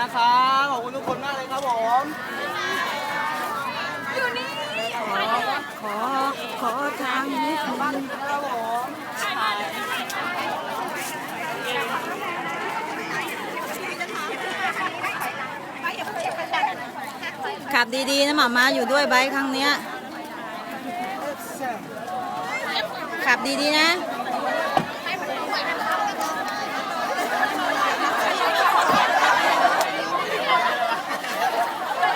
นะครับขอบคุณทุกคนมากเลยครับผมอยู่นี่ขอขอทางนิดนึงครับผมขับดีๆนะหมามาอยู่ด้วยไบค์ครั้งเนี้ยขับดีๆนะ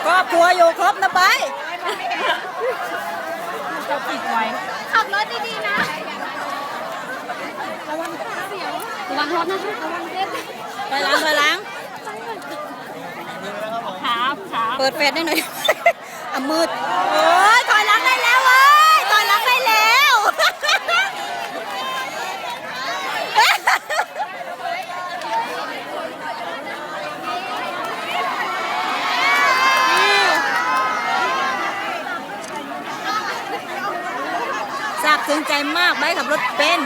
ครอบครัวอยู่ครบนะไบค์ขับรถดีๆนะ ระวังเสียวระวังรถนะคะระวังเล่นไปล้างไปล้างครับครับเปิดเฟซได้หน่อยอะมืด โอ้ยถอยหลังได้แล้วเว้ยถอยหลังได้แล้ว ทราบซึ้งใจมากไบค์ขับรถเป็น